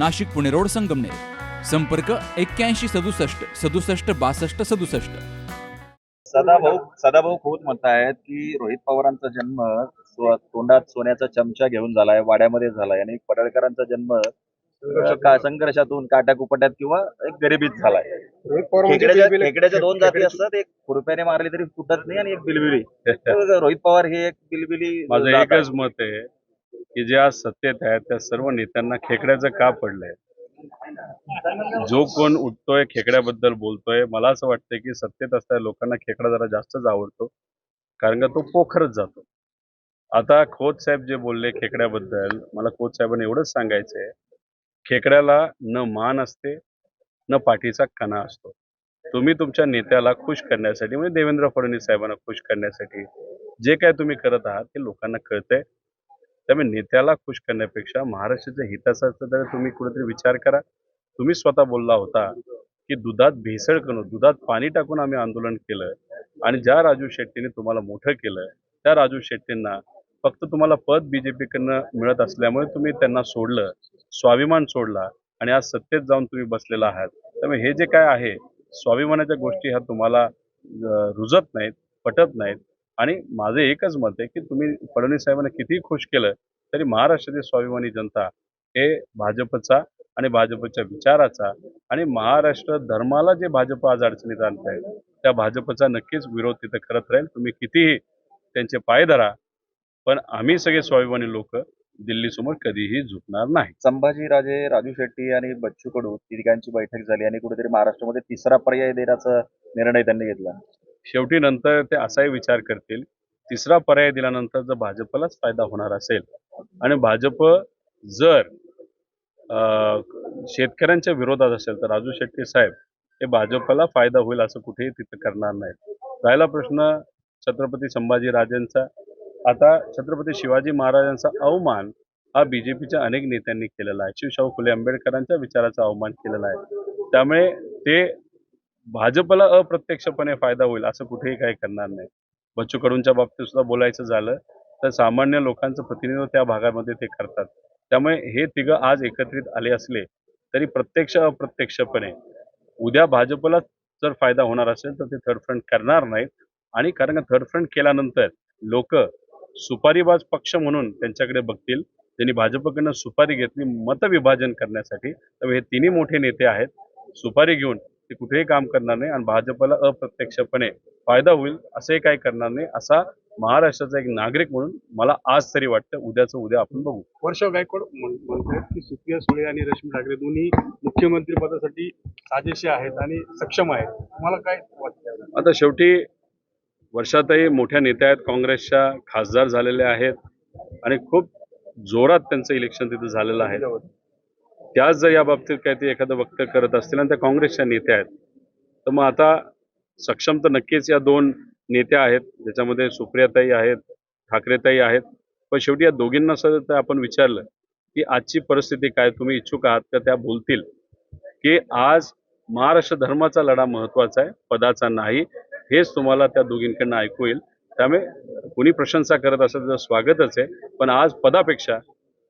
Nashik Pune road Sangamner. संपर्क एक्क्याऐंशी सदुसष्ट सदुसष्ट बासष्ट सदुसष्ट. सदाभाऊ सदाभाऊ खोत म्हणतायत की रोहित पवारांचा जन्म तोंडात सोन्याचा चमचा घेऊन झालाय वाड्यामध्ये झालाय आणि पडळकरांचा जन्म संघर्षातून काट्याकुपट्यात किंवा एक गरिबीत झालाय. रोहित पवार म्हणजे खेकड्याच्या दोन जाती असतात एक खुरप्याने मारली तरी फुटत नाही आणि एक बिलबिली. रोहित पवार हे एक बिलबिली माझं. एकच मत आहे. की जे आज सत्तेत आहेत त्या सर्व नेत्यांना खेकड्याचं का पडलंय? जो कोण उठतोय खेकड्याबद्दल बोलतोय मला असं वाटतंय की सत्तेत असणाऱ्या लोकांना खेकडा जरा जास्तच आवडतो कारण का तो पोखरच जातो. आता खोत साहेब जे बोलले खेकड्याबद्दल मला खोत साहेबांनी एवढंच सांगायचंय खेकड्याला न मान असते न पाठीचा कणा असतो. तुम्ही तुमच्या नेत्याला खुश करण्यासाठी म्हणजे देवेंद्र फडणवीस साहेबांना खुश करण्यासाठी जे काय तुम्ही करत आहात ते लोकांना कळतंय. त्यामुळे नेत्याला खुश करण्यापेक्षा महाराष्ट्राच्या हिताचा तर तुम्ही कुठेतरी विचार करा. तुम्ही स्वतः बोलला होता की दुधात भेसळ करून दुधात पाणी टाकून आम्ही आंदोलन केलं आणि ज्या राजू शेट्टीने तुम्हाला मोठं केलं त्या राजू शेट्टींना फक्त तुम्हाला पद बीजेपीकडनं मिळत असल्यामुळे तुम्ही त्यांना सोडलं स्वाभिमान सोडला आणि आज सत्तेत जाऊन तुम्ही बसलेला आहात. त्यामुळे हे जे काय आहे स्वाभिमानाच्या गोष्टी ह्या तुम्हाला रुजत नाहीत पटत नाहीत. आणि माझं एकच मत आहे की तुम्ही फडणवीस साहेबांना कितीही खुश केलं तरी महाराष्ट्राची स्वाभिमानी जनता हे भाजपचा आणि भाजपच्या विचाराचा आणि महाराष्ट्र धर्माला जे भाजप आज अडचणीत आणत आहे त्या भाजपचा नक्कीच विरोध तिथं करत राहील. तुम्ही कितीही त्यांचे पाय धरा पण आम्ही सगळे स्वाभिमानी लोक दिल्लीसमोर कधीही झुकणार नाही. संभाजीराजे राजू शेट्टी आणि बच्चू कडू तिघांची बैठक झाली आणि कुठेतरी महाराष्ट्रामध्ये तिसरा पर्याय देण्याचा निर्णय त्यांनी घेतला. शेवटी नंतर ते असाही विचार करतील तिसरा पर्याय दिल्यानंतर जर भाजपलाच फायदा होणार असेल आणि भाजप जर अं, शेतकऱ्यांच्या विरोधात असेल तर राजू शेट्टी साहेब हे भाजपला फायदा होईल असं कुठेही तिथं करणार नाहीत. राहिला प्रश्न छत्रपती संभाजी राजेंचा आता छत्रपती शिवाजी महाराजांचा अवमान हा बीजेपीच्या अनेक नेत्यांनी केलेला आहे. शिवशाहू फुले आंबेडकरांच्या विचाराचा अवमान केलेला आहे. त्यामुळे ते भाजपला अप्रत्यक्षपणे फायदा होईल असं कुठेही काही करणार नाही. बच्चू कडूंच्या बाबतीत सुद्धा बोलायचं झालं तर सामान्य लोकांचं प्रतिनिधित्व त्या भागामध्ये ते करतात. त्यामुळे हे तिघं आज एकत्रित आले असले तरी प्रत्यक्ष अप्रत्यक्षपणे उद्या भाजपला जर फायदा होणार असेल तर ते थर्ड फ्रंट करणार नाहीत. आणि कारण का थर्ड फ्रंट केल्यानंतर लोक सुपारीबाज पक्ष म्हणून त्यांच्याकडे बघतील त्यांनी भाजपकडनं सुपारी घेतली मतविभाजन करण्यासाठी त्यामुळे हे तिन्ही मोठे नेते आहेत. सुपारी घेऊन ते कुठेही काम करणार नाही आणि भाजपला अप्रत्यक्षपणे फायदा होईल असंही काही करणार नाही असा महाराष्ट्राचा एक नागरिक म्हणून मला आज तरी वाटतं उद्याचं उद्या आपण बघू. वर्षाव गायकवाड म्हण- म्हणतायत की सुप्रिया सुळे आणि रश्मी ठाकरे दोन्ही मुख्यमंत्री पदासाठी साजेशी आहेत आणि सक्षम आहेत. तुम्हाला काय वाटतं? आता शेवटी वर्षातही मोठ्या नेत्या आहेत काँग्रेसच्या खासदार झालेल्या आहेत आणि खूप जोरात त्यांचं इलेक्शन तिथं झालेलं आहे. त्याच जर या बाबतीत काहीतरी ते एखादं वक्तव्य करत असतील आणि त्या काँग्रेसच्या नेत्या आहेत तर मग आता सक्षम तर नक्कीच या दोन नेत्या आहेत ज्याच्यामध्ये सुप्रियाताई आहेत ठाकरेताई आहेत. पण शेवटी या दोघींना सुद्धा तर आपण विचारलं की आजची परिस्थिती काय तुम्ही इच्छुक आहात का त्या बोलतील की आज महाराष्ट्र धर्माचा लढा महत्त्वाचा आहे पदाचा नाही हेच तुम्हाला त्या दोघींकडनं ऐकू येईल. त्यामुळे कुणी प्रशंसा करत असेल तर स्वागतच आहे पण आज पदापेक्षा